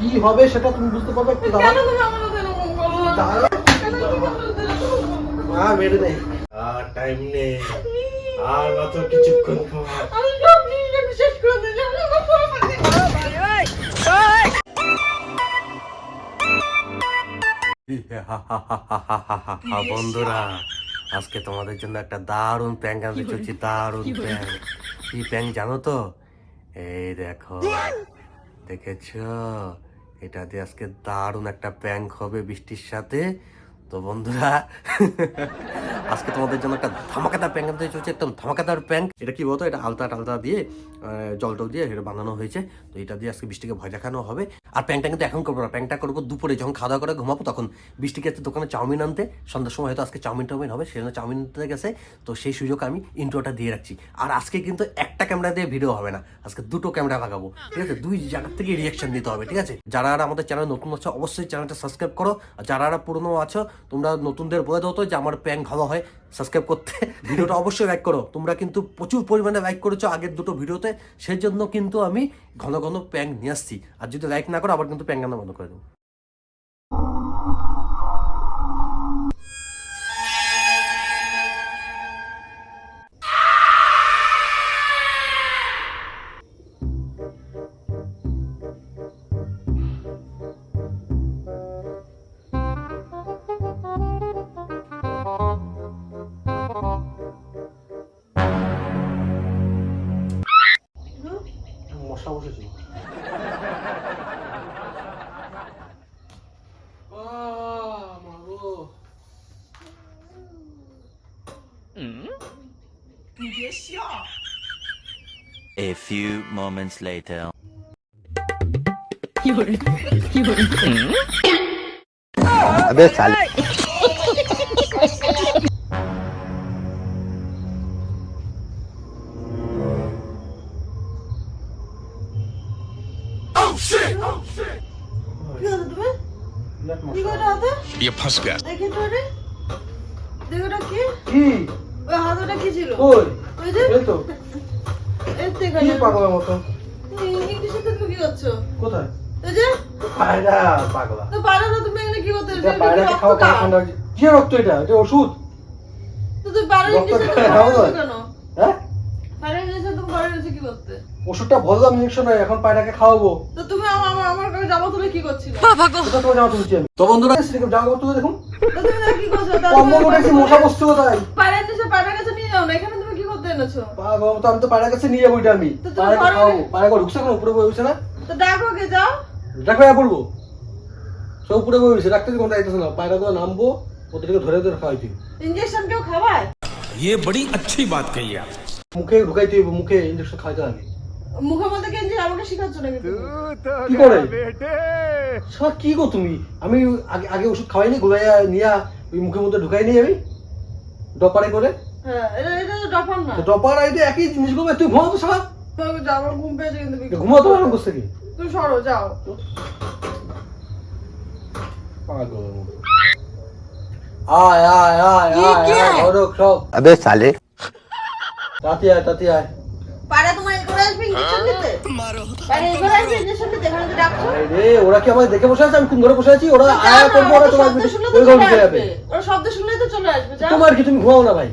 কি হবে সেটা তুমি বুঝতে পারবে? মা মেরে নেই আর টাইম নেই। আর কিছুক্ষণ করে জিনিস- বন্ধুরা। আজকে তোমাদের জন্য একটা দারুণ প্যাং আনতে চলছি দারুণ প্যাং কি প্যাং জানো তো? এই দেখো দেখেছ? এটা দিয়ে আজকে দারুণ একটা প্যাং হবে বৃষ্টির সাথে। তো বন্ধুরা, আজকে তোমাদের জন্য একটা ধামাকাদার প্যাঙ্ক আনতে চলছে, একদম ধামাকাদার প্যাঙ্ক এটা কি বলতো? এটা আলতা টালতা দিয়ে জল টল দিয়ে এটা বানানো হয়েছে। তো এটা দিয়ে আজকে বৃষ্টিকে ভয় দেখানো হবে। আর প্যাঙ্কটা কিন্তু এখন করব না। প্যাঙ্কটা করব দুপুরে, যখন খাওয়া দাওয়া করে ঘুমাবো তখন। বৃষ্টিকে একটা দোকানে চাউমিন আনতে, সন্ধ্যার সময় হয়তো আজকে চাউমিন টাউমিন হবে, সেজন্য চাউমিন আনতে গেছে। তো সেই সুযোগ আমি ইন্ট্রোটা দিয়ে রাখছি। আর আজকে কিন্তু একটা ক্যামেরা দিয়ে ভিডিও হবে না। আজকে দুটো ক্যামেরা লাগাবো ঠিক আছে? দুই জায়গার থেকে রিয়াকশন দিতে হবে, ঠিক আছে? যারা আমাদের চ্যানেল নতুন আছো, অবশ্যই চ্যানেলটা সাবস্ক্রাইব করো। আর যারা পুরনো আছো তোমরা নতুনদের বলে দাও তো যে আমার প্যাং ভালো হয় সাবস্ক্রাইব করতে। ভিডিওটা অবশ্যই লাইক করো। তোমরা কিন্তু প্রচুর পরিমাণে লাইক করেছ আগের দুটো ভিডিওতে সেই জন্য কিন্তু আমি ঘন ঘন প্যাং নিয়ে আসছি। আর যদি লাইক না করো, আবার কিন্তু প্যাং আনা বন্ধ করে দেবো। 你别笑。A few moments later，有人，有人。अबे साल ये फंस गया देखो डॉक्टर देखो डॉक्टर ওই হাতটা কি ছিল? ওই ওই যে? এই তো। এর কি থেকে পাগলের মতো? ইংলিশে তুমি কি করছ কোথায়? এই যে? পায়রা পাগলা। তো পারো না তুমি এখানে কি করতে এটা পায়রাকে খাওয়া খাওয়া কি রক্ত এটা? এটা ওষুধ? তো তুমি পারো ইংলিশে খায়, তুমি খাওয়া পারো যায়? কেন? হ্যাঁ? পারো ইংলিশে তুমি পারো কি করতে? ওষুধটা বললাম ইঞ্জেকশন নয় এখন পায়রাকে খাওয়াবো। তো তুমি আমার আমার জামা তুলে কি করছিলে? কোথা তোমার জামা তুলছি আমি? তো বন্ধুরা জামা তুলে দেখুন। তো তুমি কি করছ? কম্বল উঠেছি মশা বসছে কোথায় পায়রা কাছে নিয়ে যাও না এখানে তুমি কি করতে এনেছো পাগল তো আমি তো পায়রা কাছে নিয়ে যাবো এটা আমি তো তুমি পায়রাকে ঘরে- খাওয়াবো পায়রা ঢুকছে কোনো উপরে বসে না তো ডাকো কে যাও দেখো ইয়া পড়বো সব উপরে বসে রাখতে কোনো দায়িত্ব না পায়রাগুলো নামবো ওদেরকে ধরে ধরে খাওয়াই দিই ইঞ্জেকশন কেউ খাওয়ায় ये बड़ी अच्छी बात कही आप মুখে ঢুকাইতে হইব মুখে ইঞ্জেকশন খাইতে হবে মুখের মধ্যে গেঞ্জি আমাকে শিখাচ্ছ নাকি তুমি? কি করে সব কি গো তুমি আমি আগে আগে ওষুধ খাওয়াইনি গোলাইয়া নিয়া ওই মুখের মধ্যে ঢুকাই নি আমি ডপারে করে ওরা কি আমাকে দেখে বসে আছে? আমি কোন ঘরে বসে আছি? ওরা তোমার শব্দ তো চলে আসবে। তোমার কি তুমি ঘুমাও না ভাই।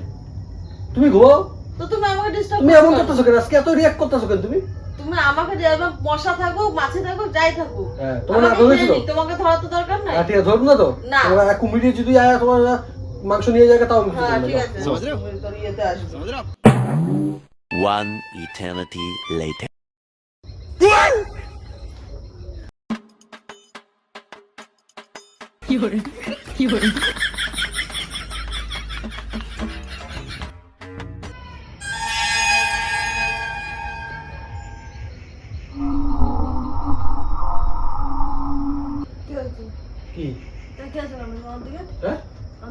তুমি ঘুমাও। তো তুমি আমাকে ডিস্টার্ব তুমি এমন করতেছো কেন? আজকে এত রিয়াক্ট করতেছো কেন তুমি? তুমি আমাকে যে এবার মশা থাকুক মাছি থাকুক যাই থাকুক। হ্যাঁ, তোমার হয়েছিল? তোমাকে ধরার তো দরকার নাই। হ্যাঁ, ঠিক আছে ধরবো না তো। না। এক কুমিরে যদি আয়া তোমার মাংস নিয়ে যায় তাও আমি হ্যাঁ ঠিক না। আছে। One eternity later. কি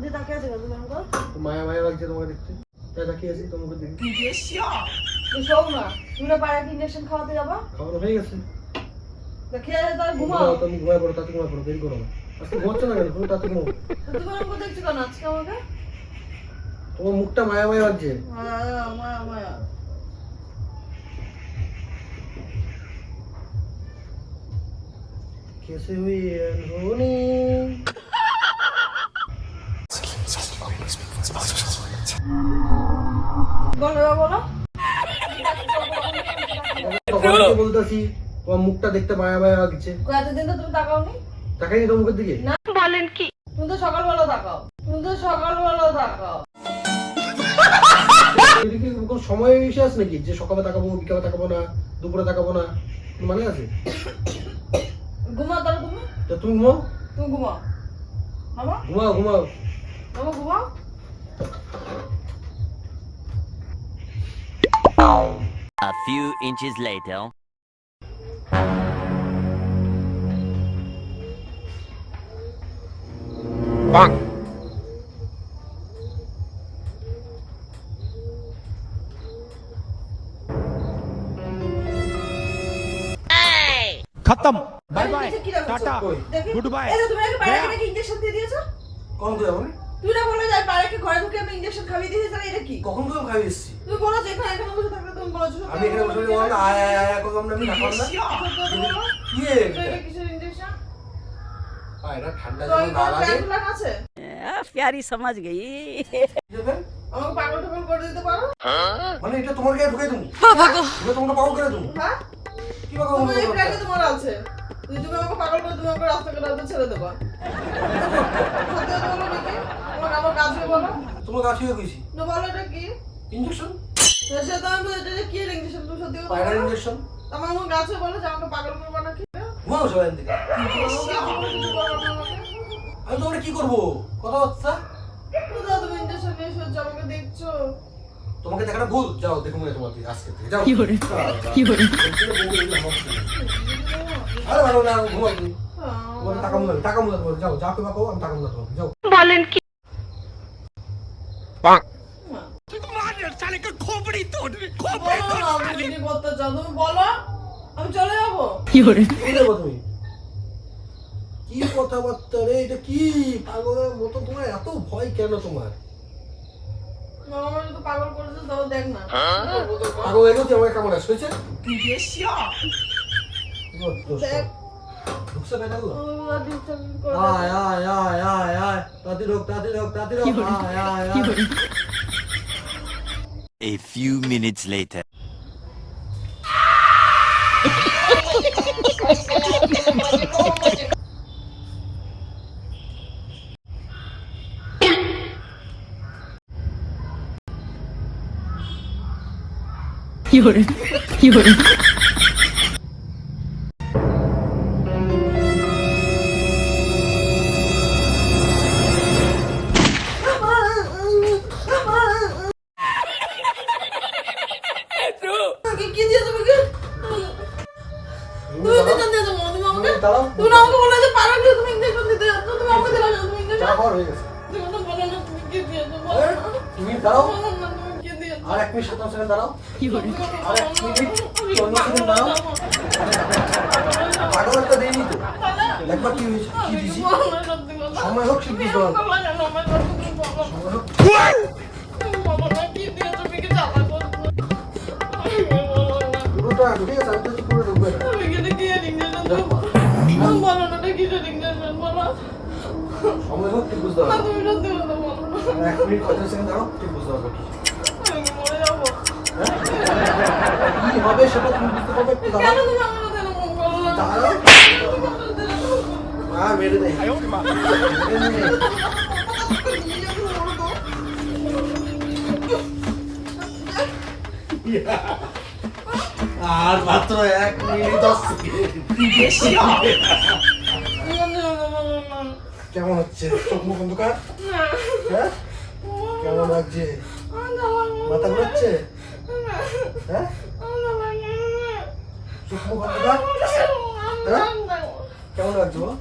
দিকে তাকিয়ে আছে কেন তুমি মায়া মায়া লাগছে তোমাকে দেখতে। তাই তাকিয়ে আছি তোমাকে দেখতে। তুই শোক না তুমি না পাড়া কি ইঞ্জেকশন খাওয়াতে যাবা? খাওয়ানো হয়ে গেছে। খেয়ে আছে তাহলে ঘুমাও। তুমি ঘুমায় পড়ো তাতে ঘুমায় পড়ো দেরি করো না। আজকে ঘুমাচ্ছ না কেন? তুমি তাতে ঘুমাও। তুমি আমাকে দেখছ কেন আজকে আমাকে? তোমার মুখটা মায়া মায়া লাগছে। মায়া মায়া कैसे हुई अनहोनी বলতেছি তোমার মুখটা দেখতে মায়া মায়া লাগছে এতদিন তো তুমি তাকাওনি তাকাই তো মুখের দিকে তুমি তো সকালবেলা তাকাও তুমি তো সকালবেলা তাকাও এটা কোনো সময় আছে নাকি যে সকালে তাকাবো বিকালে তাকাবো না দুপুরে তাকাবো না মানে আছে ঘুমাও তাহলে তুমি তুমি ঘুমাও তুমি ঘুমাও ঘুমাও। ঘুমাও ঘুমাও? A few inches later. Bang. খতম bye bye tata good bye তুমি বাইরে ইনজেকশন দিয়ে দিয়েছ কোন দেবো তুই না বলে যাই পাড়াকে ঘরে ঢুকে আমি ইনজেকশন খাইয়ে দিয়েছি তাহলে এটা কি? কখন কখন খাইয়ে দিয়েছিস তুই বলো যে এখানে এখানে বসে থাকলে তুমি বলছো আমি এখানে বসে বলি আয় আয় আয় আয় কখন না আমি না করব না কি এটা কিসের ইঞ্জেকশন আয়রা ঠান্ডা জল না লাগে আছে? প্যারি সমাজ গই আমাকে পাগল টপল করে দিতে পারো? মানে এটা তোমার গায়ে ঢুকে তুমি? বাবা গো এটা তোমার পাগল করে তুমি? হ্যাঁ? কি পাগল তুমি এই ব্যাগে তোমার আছে। তুই তুমি আমাকে পাগল করে তুমি আমাকে রাস্তা করে ছেড়ে দেবা আমার কাছে বলো। তোমার কাছে কি? ইনজেকশন কি ইনজেকশন তুমি সত্যি পাইরাল ইনজেকশন আমার আমার কাছে বলো আমি তোমাকে দেখাটা ভুল। যাও দেখুন তোমাকে আজকে টাকা মুলা টাকা মুলা যাও যা তুমি যাও। বলেন কি করতে চাও তুমি বলো? আমি চলে যাব কি দেবো কি কথাবার্তা রে এটা কি পাগলের মতো তোমার? এত ভয় কেন তোমার পাগল করেছে তাও দেখ না। পাগল গেছে আমার কেমন আছে হয়েছে দেখ। A few minutes later. You're, you're. Minute তুমি চল্লিশ সেকেন্ড একটা একবার কি হয়েছে? কি দিছি সময় হোক শিখবি ঠিক বুঝতে পারব এক মিনিট পঁয়তাল্লিশ সেকেন্ড দাঁড়াও, ঠিক বুঝতে পারব কি হবে সেটা তুমি বুঝতে পারবে একটু দাঁড়াও তুমি আমার কথা এরকম করো না দাঁড়াও আর মেরে নেই আর মাত্র এক মিনিট দশ কেমন হচ্ছে? চোখ মুখ অন্ধকার? হ্যাঁ? কেমন লাগছে? মাথা ঘুরাচ্ছে? হ্যাঁ চোখ মুখ অন্ধকার কেমন লাগছে বল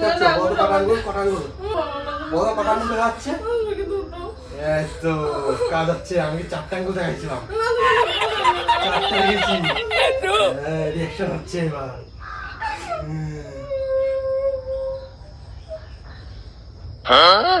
দেখতে পাচ্ছ বড় কটা আঙ্গুল কটা আঙ্গুল বড় কটা আঙ্গুল দেখা যাচ্ছে এই তো কাজ হচ্ছে আমি চারটা আঙ্গুল দেখাইছিলাম চারটা দেখেছি হ্যাঁ রিয়াকশন হচ্ছে এবার হুম। আর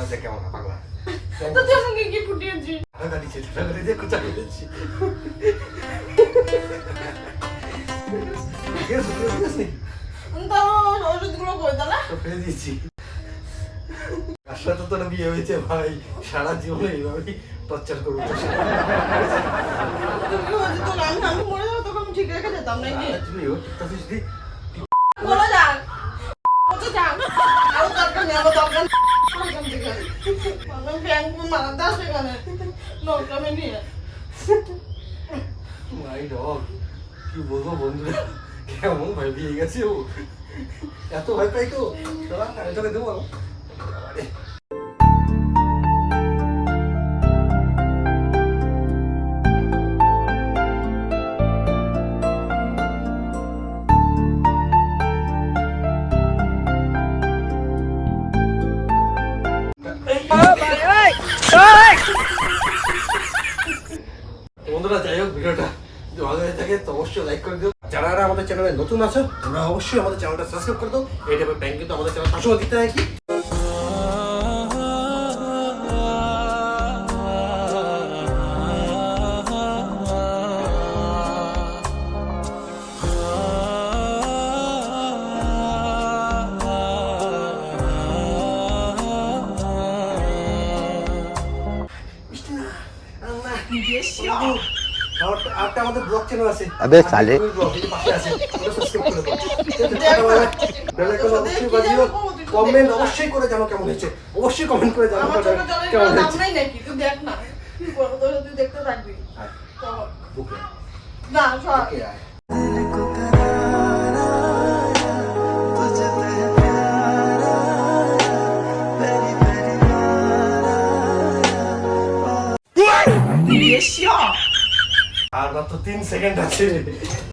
ক্যামেরা দেখ ক্যামেরা পাগলা তো কি দিচ্ছে দিচ্ছি ওষুধগুলো করে দাও না ফেলে দিচ্ছি বিয়ে হয়েছে ভাই। সারা জীবনে এইভাবেই টর্চার করব। আমি মরে যাব আমি ঠিক রেখে যেতাম নাকি টিকতাছিস দি বলো যাক কত যাক আরও দরকার নেই আমার দরকার নেই। এখান থেকে। আমি মারাতে আসবে এখানে। নোটটা নিয়ে মাই ডগ কি বলব বন্ধুরা? কেমন ভয় পেয়ে গেছে ও? এত ভয় পাই তো তোকে দেবো। ভালো হয়ে থাকে তো অবশ্যই লাইক করে দিও। যারা যারা আমাদের চ্যানেলে নতুন আছো তোমরা অবশ্যই আমাদের চ্যানেলটা সাবস্ক্রাইব করে দাও। এই টাইপের ব্যাংক কিন্তু আমাদের চ্যানেল সবসময় দিতে থাকি মিষ্টি আবে সালে। অবশ্যই কমেন্ট অবশ্যই করে জানো কেমন হয়েছে। অবশ্যই কমেন্ট করে জানো আমার কেমন হয়েছে। নাই নাকি? তুই দেখ না। দেখতে থাকবি। না মাত্র তিন সেকেন্ড আছে আনতে হবে